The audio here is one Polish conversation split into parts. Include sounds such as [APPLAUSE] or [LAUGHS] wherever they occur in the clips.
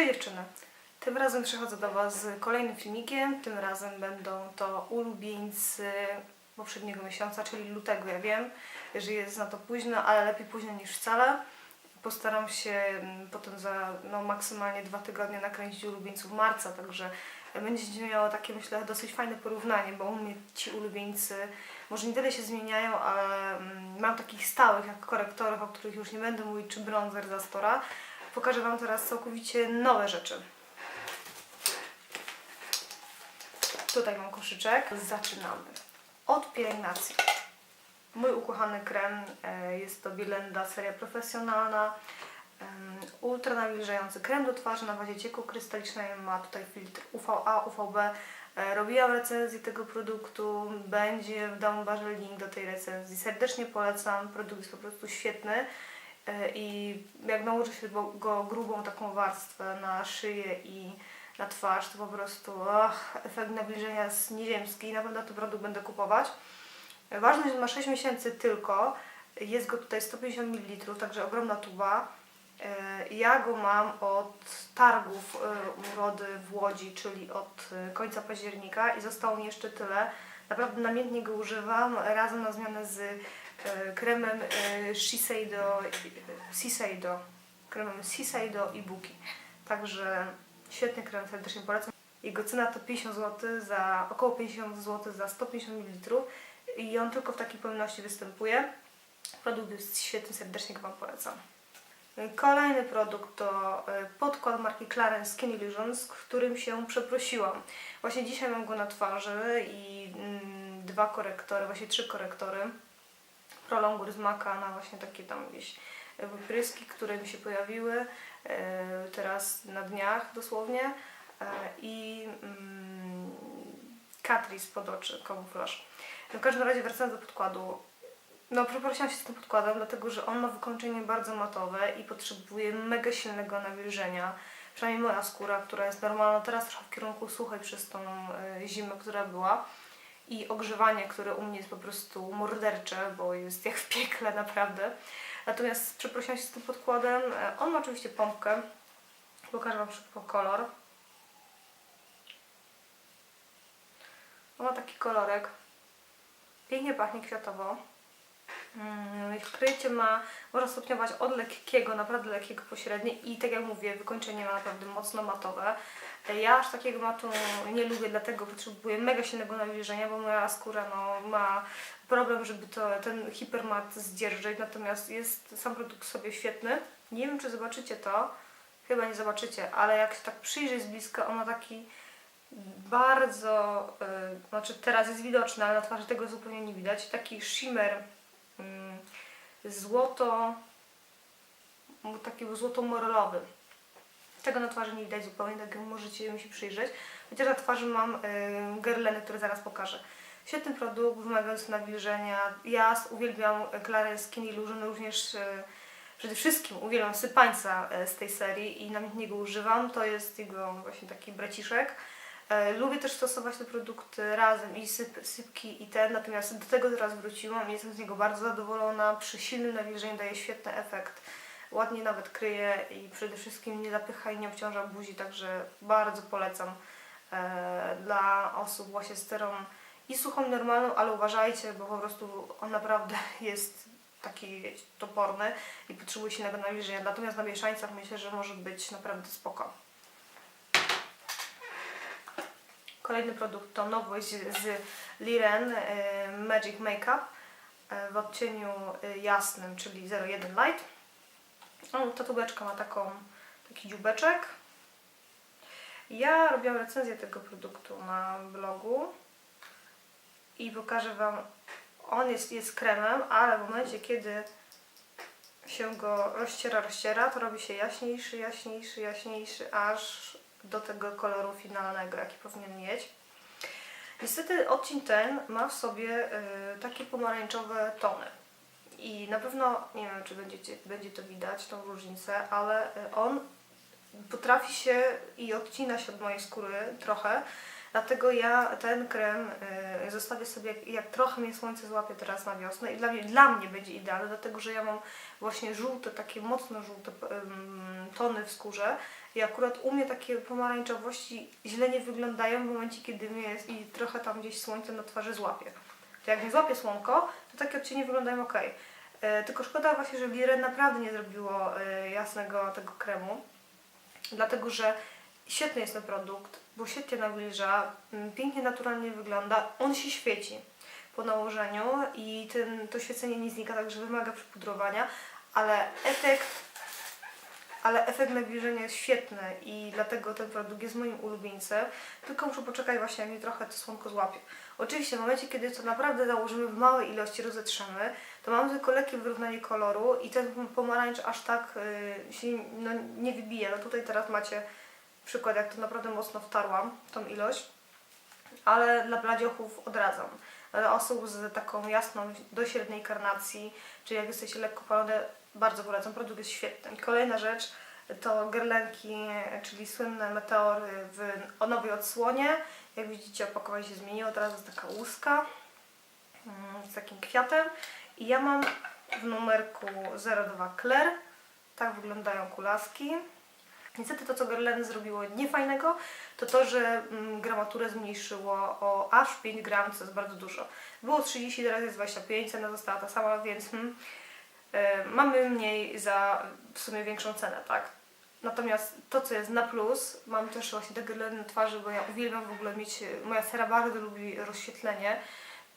Cześć dziewczyny! Tym razem przychodzę do Was z kolejnym filmikiem. Tym razem będą to ulubieńcy poprzedniego miesiąca, czyli lutego. Ja wiem, że jest na to późno, ale lepiej późno niż wcale. Postaram się mm, potem za no, maksymalnie dwa tygodnie nakręcić ulubieńców marca, także będziecie miało takie myślę dosyć fajne porównanie, bo u mnie ci ulubieńcy może nie tyle się zmieniają, ale mm, mam takich stałych jak korektorów, o których już nie będę mówić, czy bronzer z Astora. Pokażę Wam teraz całkowicie nowe rzeczy. Tutaj mam koszyczek. Zaczynamy. Od pielęgnacji. Mój ukochany krem e, jest to Bielenda seria profesjonalna. Ultra nawilżający krem do twarzy na bazie cieku krystalicznej. Ma tutaj filtr UVA, UVB. E, Robiłam recenzję tego produktu. Będzie w domu barze link do tej recenzji. Serdecznie polecam. Produkt jest po prostu świetny. E, I jak nałoży się go- grubą taką warstwę na szyję i na twarz, to po prostu ach, efekt nawilżenia jest nieziemski i na pewno ten produkt będę kupować. Ważne, że ma 6 miesięcy tylko. Jest go tutaj 150 ml, także ogromna tuba. E, Ja go mam od targów e, urody w Łodzi, czyli od końca października i zostało mi jeszcze tyle. Naprawdę namiętnie go używam razem na zmianę z kremem e, Shiseido, Shiseido, kremem Shiseido i Buki. Także świetny krem, serdecznie polecam. Jego cena to 50 zł za około 50 zł za 150 ml i on tylko w takiej pojemności występuje. Produkt jest świetny, serdecznie go Wam polecam. Kolejny produkt to e, podkład marki Clarins Skin Illusions, z którym się przeprosiłam. Właśnie dzisiaj mam go na twarzy i mm, dwa korektory, właśnie trzy korektory. Prolongur z Maka na właśnie takie tam gdzieś wypryski, które mi się pojawiły e, teraz na dniach dosłownie e, i mm, Catrice pod oczy, kamuflaż. No w każdym razie wracając do podkładu, no przeprosiłam się z tym podkładem, dlatego że on ma wykończenie bardzo matowe i potrzebuje mega silnego nawilżenia. Przynajmniej moja skóra, która jest normalna teraz trochę w kierunku suchej przez tą e, zimę, która była. I ogrzewanie, które u mnie jest po prostu mordercze, bo jest jak w piekle naprawdę. Natomiast przeprosiłam się z tym podkładem. E, On ma oczywiście pompkę. Pokażę Wam szybko kolor. On ma taki kolorek. Pięknie pachnie kwiatowo. Mm, Krycie ma, można stopniować od lekkiego, naprawdę lekkiego pośrednie i tak jak mówię, wykończenie ma naprawdę mocno matowe. Ja aż takiego matu nie lubię, dlatego potrzebuję mega silnego nawilżenia, bo moja skóra no, ma problem, żeby to, ten hipermat zdzierżyć, natomiast jest sam produkt sobie świetny. Nie wiem, czy zobaczycie to, chyba nie zobaczycie, ale jak się tak przyjrzeć z bliska, on ma taki bardzo, y, znaczy teraz jest widoczny, ale na twarzy tego zupełnie nie widać, taki shimmer mm, złoto, taki złoto-morelowy. Tego na twarzy nie widać zupełnie, tak jak możecie mi się przyjrzeć. Chociaż na twarzy mam y, gerleny, które zaraz pokażę. Świetny produkt, wymagający nawilżenia. Ja uwielbiam Clarins Skin Illusion, również y, przede wszystkim uwielbiam sypańca y, z tej serii i namiętnie go używam. To jest jego właśnie taki braciszek. E, Lubię też stosować te produkty razem i syp, sypki i ten, natomiast do tego teraz wróciłam i jestem z niego bardzo zadowolona. Przy silnym nawilżeniu daje świetny efekt. Ładnie nawet kryje i przede wszystkim nie zapycha i nie obciąża buzi, także bardzo polecam e, dla osób właśnie z cerą i suchą normalną, ale uważajcie, bo po prostu on naprawdę [LAUGHS] jest taki toporny i potrzebuje silnego nawilżenia. Natomiast na mieszańcach myślę, że może być naprawdę spoko. Kolejny produkt to nowość z Liren e, Magic Makeup e, w odcieniu jasnym, czyli 01 Light. O, ta tubeczka ma taką, taki dziubeczek. Ja robiłam recenzję tego produktu na blogu i pokażę Wam, on jest, jest kremem, ale w momencie kiedy się go rozciera, rozciera, to robi się jaśniejszy, jaśniejszy, jaśniejszy, aż do tego koloru finalnego, jaki powinien mieć. Niestety odcień ten ma w sobie y, takie pomarańczowe tony. I na pewno, nie wiem czy będziecie, będzie to widać, tą różnicę, ale y, on potrafi się i odcina się od mojej skóry trochę, Dlatego ja ten krem y, zostawię sobie, jak, trochę mnie słońce złapie teraz na wiosnę i dla mnie, dla mnie będzie idealny, dlatego że ja mam właśnie żółte, takie mocno żółte tony w skórze i akurat u mnie takie pomarańczowości źle nie wyglądają w momencie, kiedy mnie jest i trochę tam gdzieś słońce na twarzy złapie. To jak nie złapie słonko, to takie odcienie wyglądają ok. Tylko szkoda właśnie, że Liren naprawdę nie zrobiło e, jasnego tego kremu, dlatego że świetny jest ten produkt, bo świetnie nawilża, m, pięknie naturalnie wygląda, on się świeci po nałożeniu i ten, to świecenie nie znika, także wymaga przypudrowania, ale efekt ale efekt nawilżenia jest świetny i dlatego ten produkt jest moim ulubieńcem, tylko muszę poczekać właśnie, jak mi trochę to słonko złapie. Oczywiście w momencie, kiedy to naprawdę założymy w małej ilości, rozetrzemy, to mamy tylko lekkie wyrównanie koloru i ten pomarańcz aż tak y, się no, nie wybija. No tutaj teraz macie przykład, jak to naprawdę mocno wtarłam, tą ilość, ale dla bladiochów odradzam. Dla osób z taką jasną, do średniej karnacji, czyli jak jesteście lekko palone, bardzo polecam, produkt jest świetny. Kolejna rzecz to gerlenki, czyli słynne meteory w o nowej odsłonie. Jak widzicie opakowanie się zmieniło, teraz jest taka łuska mm, z takim kwiatem. I ja mam w numerku 02 Claire. Tak wyglądają kulaski. Niestety to, co Guerlain zrobiło niefajnego, to to, że mm, gramaturę zmniejszyło o aż 5 gram, co jest bardzo dużo. Było 30, teraz jest 25, cena została ta sama, więc hmm, e, mamy mniej za w sumie większą cenę, tak? Natomiast to, co jest na plus, mam też właśnie te Guerlain na twarzy, bo ja uwielbiam w ogóle mieć, moja sera bardzo lubi rozświetlenie,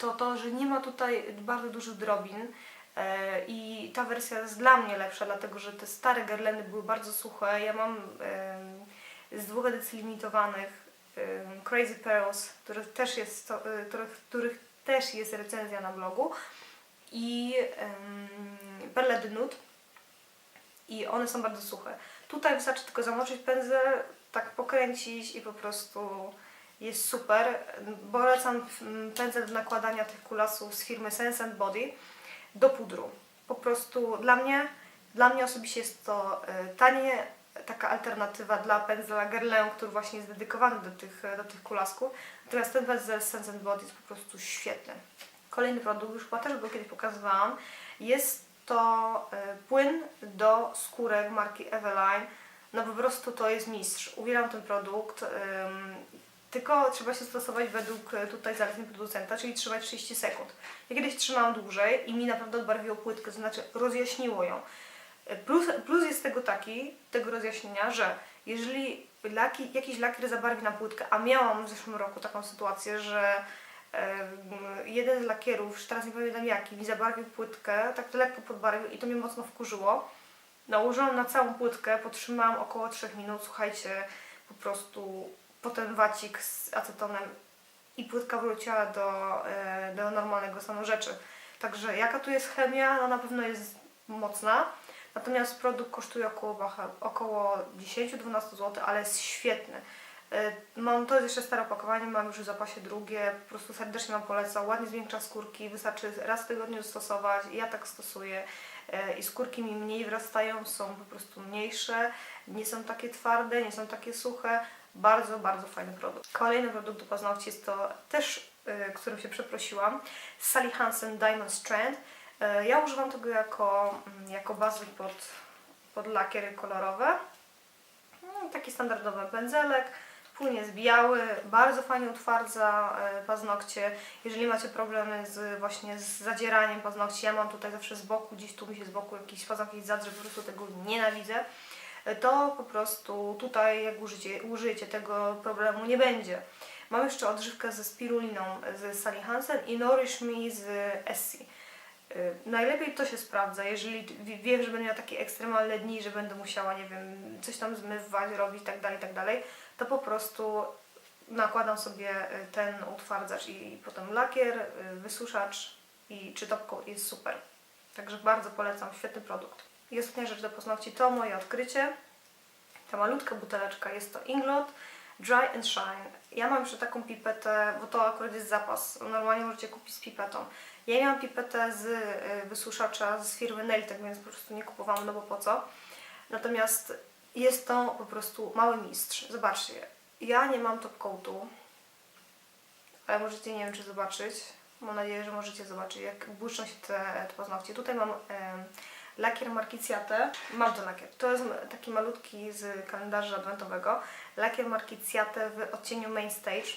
to to, że nie ma tutaj bardzo dużych drobin, E, I ta wersja jest dla mnie lepsza, dlatego że te stare gerleny były bardzo suche. Ja mam z dwóch edycji limitowanych Crazy Pearls, których też jest, e, których, których też jest recenzja na blogu i Perle de Nude i one są bardzo suche. Tutaj wystarczy tylko zamoczyć pędzel, tak pokręcić i po prostu jest super. Polecam mm, pędzel do nakładania tych kulasów z firmy Sense Body do pudru. Po prostu dla mnie, dla mnie osobiście jest to y, tanie, taka alternatywa dla pędzla Guerlain, który właśnie jest dedykowany do tych, do tych kulasków. Natomiast ten pędzel Sense and Body jest po prostu świetny. Kolejny produkt, już chyba też był kiedyś pokazywałam, jest to y, płyn do skórek marki Eveline. No po prostu to jest mistrz. Uwielbiam ten produkt. Tylko trzeba się stosować według e, tutaj zaleceń producenta, czyli trzymać 30 sekund. Ja kiedyś trzymałam dłużej i mi naprawdę odbarwiło płytkę, to znaczy rozjaśniło ją. E, Plus, plus jest tego taki, tego rozjaśnienia, że jeżeli laki, jakiś lakier zabarwi na płytkę, a miałam w zeszłym roku taką sytuację, że jeden z lakierów, już teraz nie pamiętam jaki, mi zabarwił płytkę, tak to lekko podbarwił i to mnie mocno wkurzyło. Nałożyłam na całą płytkę, potrzymałam około 3 minut, słuchajcie, po prostu potem wacik z acetonem i płytka wróciła do, e, do normalnego stanu rzeczy. Także jaka tu jest chemia, no na pewno jest mocna. Natomiast produkt kosztuje około, około 10-12 zł, ale jest świetny. E, Mam, to jest jeszcze stare opakowanie, mam już w zapasie drugie, po prostu serdecznie Wam polecam. Ładnie zwiększa skórki, wystarczy raz w tygodniu stosować. Ja tak stosuję e, i skórki mi mniej wrastają, są po prostu mniejsze, nie są takie twarde, nie są takie suche. Bardzo, bardzo fajny produkt. Kolejny produkt do paznokci jest to też, y, którym się przeprosiłam, Sally Hansen Diamond Strand. Y, ja używam tego jako, mm, jako bazy pod, pod lakiery kolorowe. No, taki standardowy pędzelek. Płyn jest biały, bardzo fajnie utwardza y, paznokcie. Jeżeli macie problemy z, właśnie z zadzieraniem paznokci, ja mam tutaj zawsze z boku, gdzieś tu mi się z boku jakiś paznokcie zadrze, po prostu tego nienawidzę to po prostu tutaj jak użycie, użyjecie tego problemu nie będzie. Mam jeszcze odżywkę ze spiruliną z Sally Hansen i Nourish Me z Essie. Y, najlepiej to się sprawdza, jeżeli wiem, że będę miała takie ekstremalne dni, że będę musiała, nie wiem, coś tam zmywać, robić tak dalej, tak dalej, to po prostu nakładam sobie y, ten utwardzacz i potem lakier, y, wysuszacz i czy topką jest super. Także bardzo polecam, świetny produkt. I ostatnia rzecz do paznokci to moje odkrycie. Ta malutka buteleczka jest to Inglot Dry and Shine. Ja mam jeszcze taką pipetę, bo to akurat jest zapas. Normalnie możecie kupić z pipetą. Ja miałam pipetę z y, wysuszacza z firmy Nailtech, więc po prostu nie kupowałam, no bo po co. Natomiast jest to po prostu mały mistrz. Zobaczcie, ja nie mam top coatu. ale możecie, nie wiem czy zobaczyć, mam nadzieję, że możecie zobaczyć jak błyszczą się te, te paznokcie. Tutaj mam lakier marki Ciate, mam ten lakier, to jest taki malutki z kalendarza adwentowego, lakier marki Ciate w odcieniu Main Stage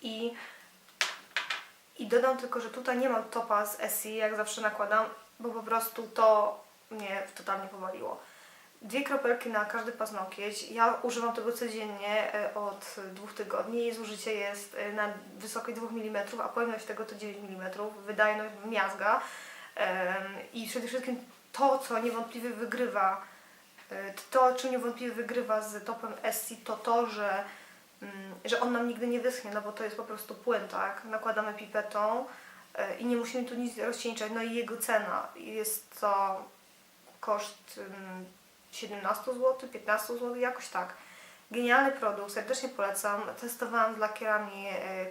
i i dodam tylko, że tutaj nie mam topa z SI, jak zawsze nakładam, bo po prostu to mnie totalnie powaliło. Dwie kropelki na każdy paznokieć. Ja używam tego codziennie e, od dwóch tygodni. Jej zużycie jest e, na wysokość 2 mm, a pojemność tego to 9 mm. Wydajność miazga. I przede wszystkim to, co niewątpliwie wygrywa, e, to, czym niewątpliwie wygrywa z topem SC, to to, że mm, że on nam nigdy nie wyschnie, no bo to jest po prostu płyn, tak? Nakładamy pipetą e, i nie musimy tu nic rozcieńczać. No i jego cena jest to koszt ym, 17 zł, 15 zł, jakoś tak. Genialny produkt, serdecznie polecam. Testowałam z lakierami e,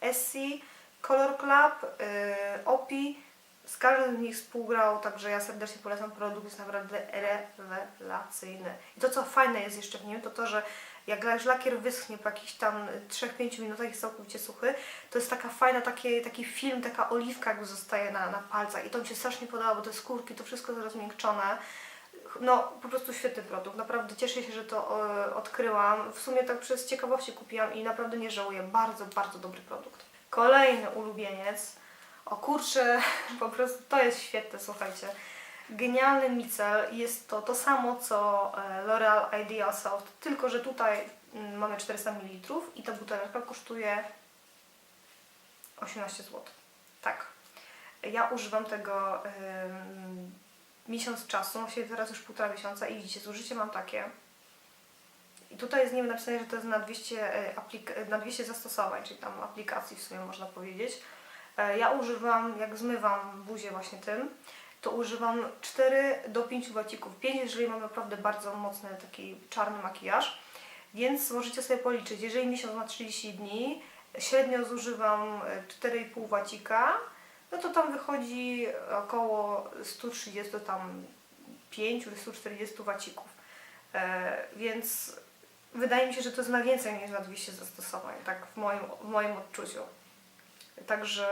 Essie, Color Club, e, Opi. Z każdym z nich współgrał, także ja serdecznie polecam produkt, jest naprawdę rewelacyjny. I to co fajne jest jeszcze w nim, to to, że jak lakier wyschnie po jakichś tam 3-5 minutach jest całkowicie suchy, to jest taka fajna, taki, taki film, taka oliwka jakby zostaje na, na palcach i to mi się strasznie podoba, bo te skórki, to wszystko jest rozmiękczone. No, po prostu świetny produkt. Naprawdę cieszę się, że to e, odkryłam. W sumie tak przez ciekawości kupiłam i naprawdę nie żałuję. Bardzo, bardzo dobry produkt. Kolejny ulubieniec. O kurczę, [LAUGHS] po prostu to jest świetne, słuchajcie. Genialny micel. Jest to to samo co e, L'Oreal Ideal Soft, tylko że tutaj mm, mamy 400 ml i ta buteleczka kosztuje 18 zł. Tak. Ja używam tego ym, miesiąc czasu, właściwie teraz już półtora miesiąca i widzicie, zużycie mam takie. I tutaj jest nie napisane, że to jest na 200, e, aplik- na 200 zastosowań, czyli tam aplikacji w sumie można powiedzieć. E, Ja używam, jak zmywam buzię właśnie tym, to używam 4 do 5 wacików. 5, jeżeli mam naprawdę bardzo mocny taki czarny makijaż. Więc możecie sobie policzyć, jeżeli miesiąc ma 30 dni, średnio zużywam e, 4,5 wacika, no to tam wychodzi około 130 tam 5 do 140 wacików. E, więc wydaje mi się, że to jest na więcej niż na 200 zastosowań, tak w moim, w moim odczuciu. Także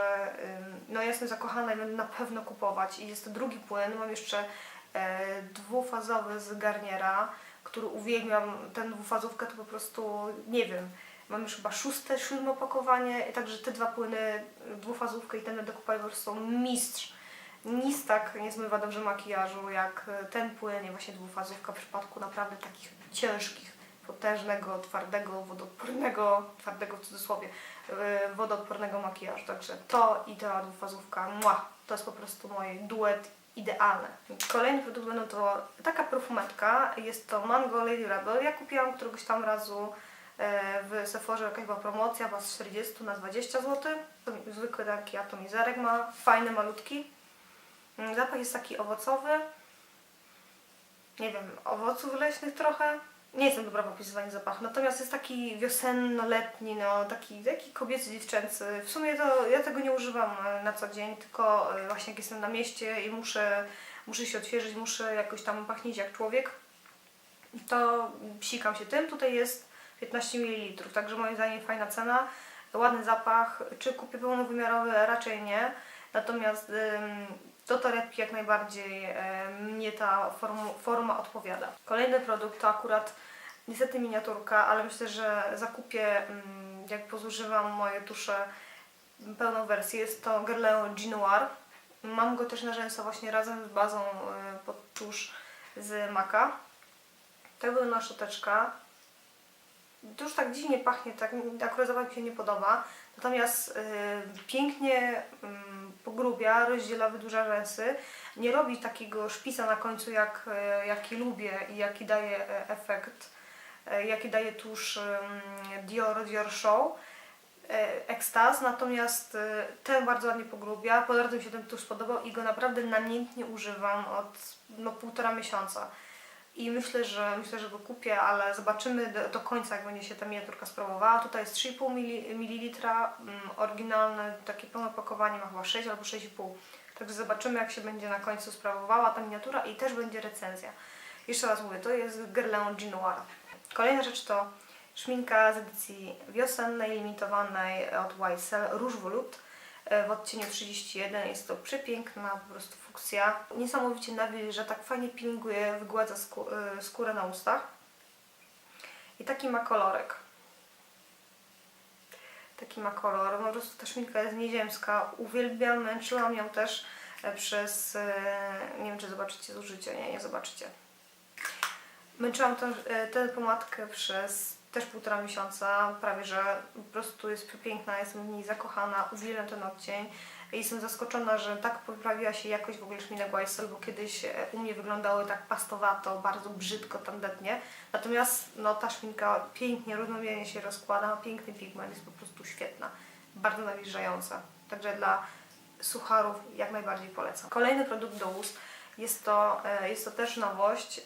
no ja jestem zakochana i będę na pewno kupować. I jest to drugi płyn. Mam jeszcze e, dwufazowy z Garniera, który uwielbiam. Ten dwufazówkę to po prostu nie wiem. Mam już chyba szóste, siódme opakowanie. I także te dwa płyny, dwufazówkę i ten będę kupować po prostu mistrz. Nic tak nie zmywa dobrze makijażu jak e, ten płyn i właśnie dwufazówka w przypadku naprawdę takich ciężkich, potężnego, twardego, wodoodpornego, twardego w cudzysłowie, e, wodoodpornego makijażu. Także to i ta dwufazówka, to jest po prostu mój duet idealny. Kolejny produkt będą to taka perfumetka, jest to Mango Lady Rebel. Ja kupiłam któregoś tam razu e, w Sephorze jakaś była promocja, z 40 na 20 zł. Zwykły taki atomizerek ma, fajny, malutki. Mm, Zapach jest taki owocowy. Nie wiem, owoców leśnych trochę. Nie jestem dobra w opisywaniu zapachu, natomiast jest taki wiosenno-letni, no, taki, taki kobiecy, dziewczęcy. W sumie to ja tego nie używam e, na co dzień, tylko e, właśnie jak jestem na mieście i muszę, muszę się odświeżyć, muszę jakoś tam pachnieć jak człowiek, to psikam się tym. Tutaj jest 15 ml, także moim zdaniem fajna cena, ładny zapach. Czy kupię pełnowymiarowy? Raczej nie. Natomiast ym, do torebki jak najbardziej em, mnie ta forma odpowiada. Kolejny produkt to akurat niestety miniaturka, ale myślę, że zakupię, ym, jak pozużywam moje tusze pełną wersję. Jest to Guerlain Jean Noir. Mam go też na rzęsa właśnie razem z bazą y, pod tusz z Maka. Tak wygląda szczoteczka. Już tak dziwnie pachnie, tak akurat mi się nie podoba. Natomiast y, pięknie ym, pogrubia, rozdziela, wydłuża rzęsy. Nie robi takiego szpisa na końcu, jak, y, jaki lubię i jaki daje e, efekt, e, jaki daje tusz ym, Dior, Dior Show. e, ekstaz, natomiast e, ten bardzo ładnie pogrubia. Po drodze mi się ten tusz podobał i go naprawdę namiętnie używam od no, półtora miesiąca. I myślę, że myślę, że go kupię, ale zobaczymy do, do końca, jak będzie się ta miniaturka sprawowała. Tutaj jest 3,5 ml, mm, oryginalne takie pełne opakowanie ma chyba 6 albo 6,5. Także zobaczymy, jak się będzie na końcu sprawowała ta miniatura i też będzie recenzja. Jeszcze raz mówię, to jest Guerlain Noir. Kolejna rzecz to Szminka z edycji wiosennej, limitowanej od YSL Rouge Volute w odcieniu 31. Jest to przepiękna po prostu fuksja. Niesamowicie nawilża, tak fajnie pilinguje, wygładza e, skórę na ustach. I taki ma kolorek. Taki ma kolor. Po prostu ta szminka jest nieziemska. Uwielbiam, męczyłam ją też e, przez... e, Nie wiem, czy zobaczycie zużycie. Nie, nie zobaczycie. Męczyłam e, tę pomadkę przez też półtora miesiąca, prawie że po prostu jest przepiękna, jestem w niej zakochana, uwielbiam ten odcień. I Jestem zaskoczona, że tak poprawiła się jakość w ogóle szminek YSL, bo kiedyś e, u mnie wyglądały tak pastowato, bardzo brzydko, tandetnie. Natomiast no, ta szminka pięknie, równomiernie się rozkłada, ma piękny pigment, jest po prostu świetna, bardzo nawilżająca. Także dla sucharów jak najbardziej polecam. Kolejny produkt do ust jest to, e, jest to też nowość,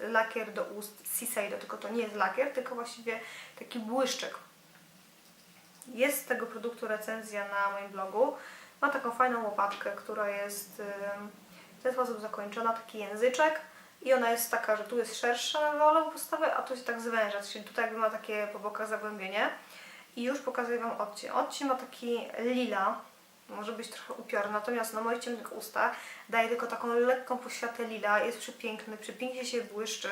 e, lakier do ust Shiseido, tylko to nie jest lakier, tylko właściwie taki błyszczek. Jest z tego produktu recenzja na moim blogu. Ma taką fajną łopatkę, która jest em, w ten sposób zakończona, taki języczek i ona jest taka, że tu jest szersza rola postawy, a tu się tak zwęża, czyli tutaj jakby ma takie po bokach zagłębienie. I już pokazuję Wam odcień. Odcień ma taki lila, może być trochę upiorny, natomiast na moich ciemnych ustach daje tylko taką lekką poświatę lila, jest przepiękny, przepięknie się błyszczy.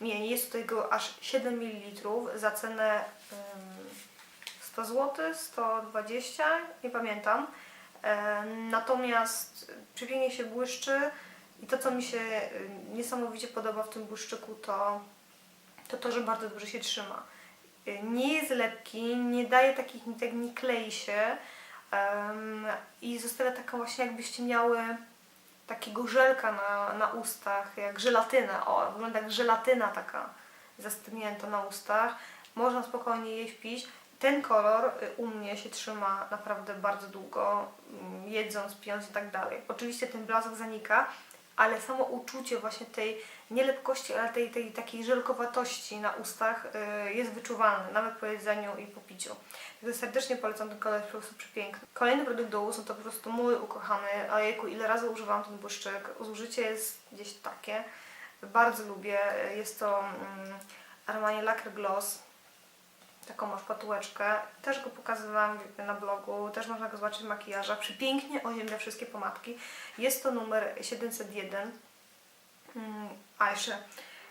Mieni, jest tutaj go aż 7 ml za cenę em, 100 zł, 120, nie pamiętam. Natomiast przepięknie się błyszczy i to, co mi się niesamowicie podoba w tym błyszczyku, to to, to że bardzo dobrze się trzyma. E, Nie jest lepki, nie daje takich nitek, nie klei się em, i zostawia taką właśnie jakbyście miały takiego żelka na, na ustach, jak żelatynę. O, wygląda jak żelatyna taka zastygnięta na ustach. Można spokojnie jeść, pić. Ten kolor y, u mnie się trzyma naprawdę bardzo długo, mm, jedząc, pijąc i tak dalej. Oczywiście ten blask zanika, ale samo uczucie właśnie tej nie lepkości, ale tej, tej takiej żelkowatości na ustach y, jest wyczuwalne, nawet po jedzeniu i po piciu. Także serdecznie polecam ten kolor, jest po prostu przepiękny. Kolejny produkt do ust no to po prostu mój ukochany, a jejku, ile razy używałam ten błyszczyk. Zużycie jest gdzieś takie, bardzo lubię. Jest to mm, Armani Lacquer Gloss taką ma szpatułeczkę. Też go pokazywałam na blogu, też można go zobaczyć w makijażach. Przepięknie oziębia wszystkie pomadki. Jest to numer 701. Mm, A jeszcze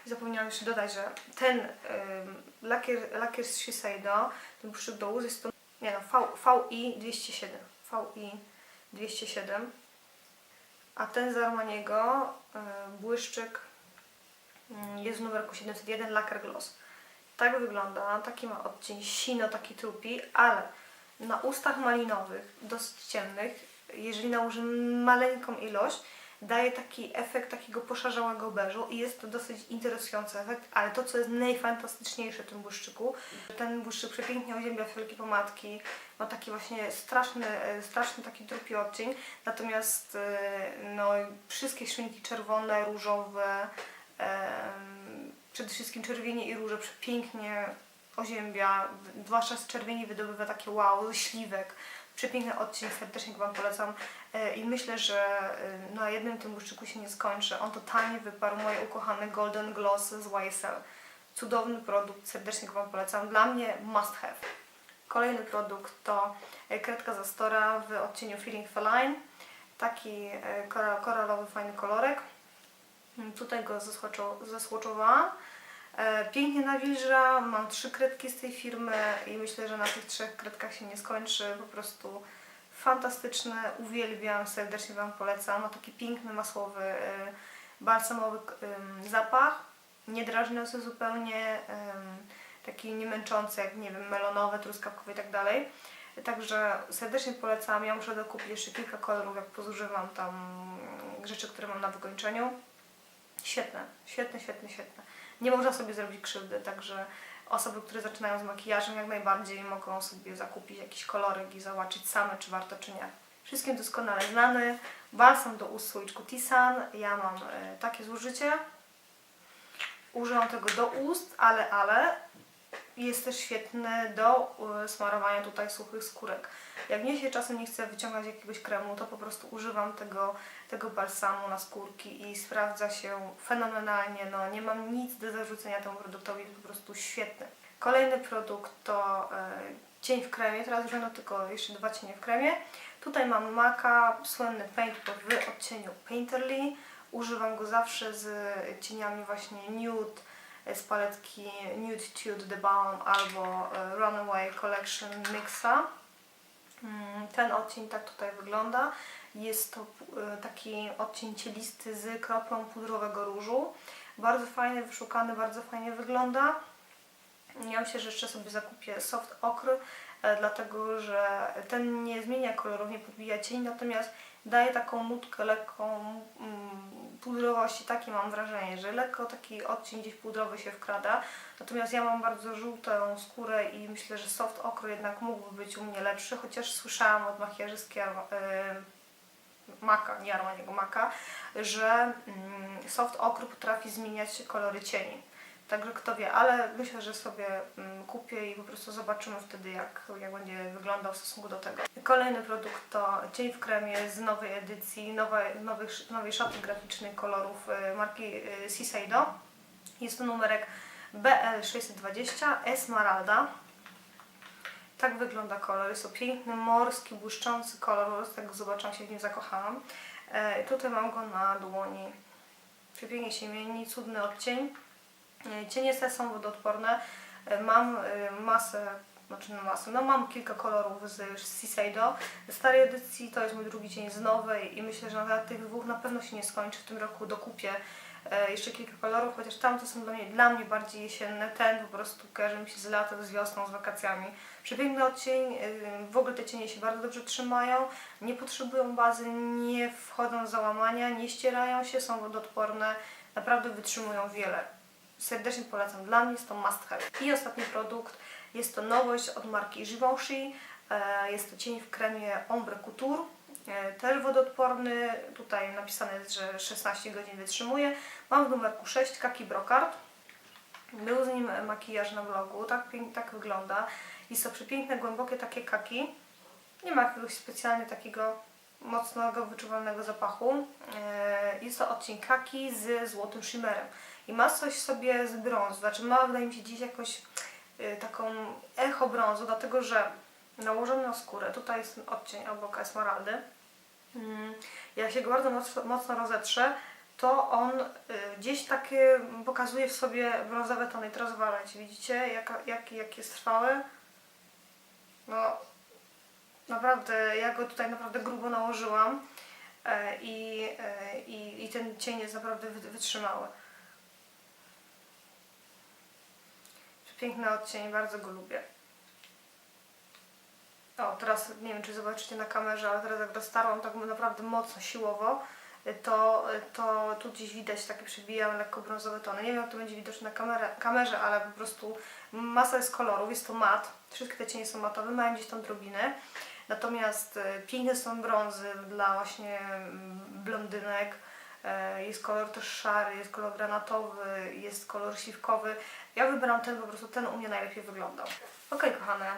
zapomniałam jeszcze dodać, że ten ym, lakier, lakier z Shiseido, ten błyszczyk do ust jest to nie no, VI 207. VI 207. A ten z Armaniego y, błyszczyk y, jest w numerku 701 Lacquer Gloss. Tak wygląda, taki ma odcień sino, taki trupi, ale na ustach malinowych, dosyć ciemnych, jeżeli nałożymy maleńką ilość, daje taki efekt takiego poszarzałego beżu i jest to dosyć interesujący efekt, ale to, co jest najfantastyczniejsze w tym błyszczyku, ten błyszczyk przepięknie oziębia wszelkie pomadki, ma taki właśnie straszny, e, straszny taki trupi odcień, natomiast e, no, wszystkie szminki czerwone, różowe, em, przede wszystkim czerwienie i róże przepięknie oziębia, zwłaszcza z czerwieni wydobywa takie wow, śliwek. Przepiękny odcień, serdecznie Wam polecam E, i myślę, że e, na jednym tym błyszczyku się nie skończy. On totalnie wyparł moje ukochane Golden Gloss z YSL. Cudowny produkt, serdecznie Wam polecam. Dla mnie must have. Kolejny produkt to e, kredka Zastora w odcieniu Feeling Feline. Taki kora- koralowy, fajny kolorek. Mm, Tutaj go zesłoczowałam. E, Pięknie nawilża, mam trzy kredki z tej firmy i myślę, że na tych trzech kredkach się nie skończy. Po prostu fantastyczne, uwielbiam, serdecznie Wam polecam. Ma taki piękny, masłowy, e, balsamowy em, zapach, niedrażniący zupełnie, em, taki niemęczący jak, nie wiem, melonowe, truskawkowe i tak dalej. Także serdecznie polecam. Ja muszę dokupić jeszcze kilka kolorów, jak pozużywam tam rzeczy, które mam na wykończeniu. Świetne, świetne, świetne, świetne. Nie można sobie zrobić krzywdy, także osoby, które zaczynają z makijażem, jak najbardziej mogą sobie zakupić jakiś kolorek i zobaczyć same, czy warto, czy nie. Wszystkim doskonale znany balsam do ust słoiczku Tisan. Ja mam e, takie zużycie. Użyłam tego do ust, ale, ale jest też świetny do e, smarowania tutaj suchych skórek. Jak mnie się czasem nie chce wyciągać jakiegoś kremu, to po prostu używam tego, tego balsamu na skórki i sprawdza się fenomenalnie. No, nie mam nic do zarzucenia temu produktowi, jest po prostu świetny. Kolejny produkt to e, cień w kremie, teraz już będą tylko jeszcze dwa cienie w kremie. Tutaj mam Maka, słynny paint w odcieniu Painterly. Używam go zawsze z cieniami właśnie nude z paletki Nude Tude The Balm albo e, Runaway Collection Mixa. Mm, Ten odcień tak tutaj wygląda. Jest to e, taki odcień cielisty z kroplą pudrowego różu. Bardzo fajny, wyszukany, bardzo fajnie wygląda. Ja myślę, że jeszcze sobie zakupię soft okry, e, dlatego że ten nie zmienia kolorów, nie podbija cieni, natomiast daje taką nutkę lekką mm, pudrowości, takie mam wrażenie, że lekko taki odcień gdzieś pudrowy się wkrada. Natomiast ja mam bardzo żółtą skórę i myślę, że soft okry jednak mógłby być u mnie lepszy, chociaż słyszałam od makijażystki e, Maka, nie Armaniego Maka, że mm, soft okry potrafi zmieniać kolory cieni. Także kto wie, ale myślę, że sobie mm, kupię i po prostu zobaczymy wtedy, jak, jak będzie wyglądał w stosunku do tego. Kolejny produkt to cień w kremie z nowej edycji, nowej, nowej, nowej szaty graficznej kolorów y, marki y, Siseido. Jest to numerek BL620 Esmeralda. Tak wygląda kolor. Jest to piękny, morski, błyszczący kolor. Go zobaczyłam, się w nim zakochałam. E, tutaj mam go na dłoni. Przepięknie się mieni, cudny odcień. E, Cienie te są wodoodporne. E, Mam e, masę, znaczy masę, no mam kilka kolorów z Siseido. Z starej edycji to jest mój drugi cień z nowej i myślę, że na tych dwóch na pewno się nie skończy. W tym roku dokupię jeszcze kilka kolorów, chociaż tamte są dla mnie, dla mnie bardziej jesienne. Ten po prostu kojarzy mi się z latem, z wiosną, z wakacjami. Przepiękny odcień, w ogóle te cienie się bardzo dobrze trzymają, nie potrzebują bazy, nie wchodzą w załamania, nie ścierają się, są wodoodporne, naprawdę wytrzymują wiele serdecznie polecam. Dla mnie jest to must have. I ostatni produkt jest to nowość od marki Givenchy. E, Jest to cień w kremie Ombre Couture. E, Też wodoodporny. Tutaj napisane jest, że 16 godzin wytrzymuje. Mam w numerku 6 kaki brokard. Był z nim makijaż na blogu. Tak, tak wygląda. Jest to przepiękne, głębokie takie kaki. Nie ma jakiegoś specjalnie takiego mocnego, wyczuwalnego zapachu. E, Jest to odcień kaki z złotym shimmerem. I ma coś sobie z brązu, znaczy ma wydaje mi się dziś jakoś y, taką echo brązu, dlatego że nałożony na skórę, tutaj jest odcień obok esmeraldy, Mm, jak się go bardzo mocno, rozetrze, to on y, gdzieś takie pokazuje w sobie brązowe tony. Teraz uważajcie, widzicie jak, jak, jak jest trwały? No naprawdę, ja go tutaj naprawdę grubo nałożyłam e, i, e, i, i ten cień jest naprawdę wy- wytrzymały. Piękny odcień, bardzo go lubię. O, teraz nie wiem, czy zobaczycie na kamerze, ale teraz jak dostarłam tak naprawdę mocno siłowo, to, to tu gdzieś widać takie przebijane lekko brązowe tony. Nie wiem, jak to będzie widoczne na kamerę, kamerze, ale po prostu masa jest kolorów, jest to mat. Wszystkie te cienie są matowe, mają gdzieś tam drobiny. Natomiast e, piękne są brązy dla właśnie mm, blondynek. E, Jest kolor też szary, jest kolor granatowy, jest kolor siwkowy. Ja wybrałam ten, po prostu ten u mnie najlepiej wyglądał. Ok, kochane,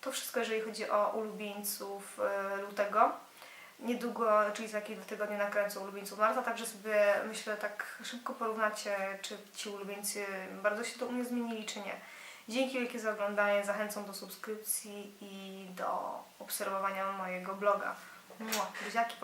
to wszystko jeżeli chodzi o ulubieńców e, lutego. Niedługo, czyli za jakieś dwa tygodnie nakręcę ulubieńców marca, także sobie myślę tak szybko porównacie, czy ci ulubieńcy bardzo się to u mnie zmienili, czy nie. Dzięki wielkie za oglądanie, zachęcam do subskrypcji i do obserwowania mojego bloga. Mua, buziaki.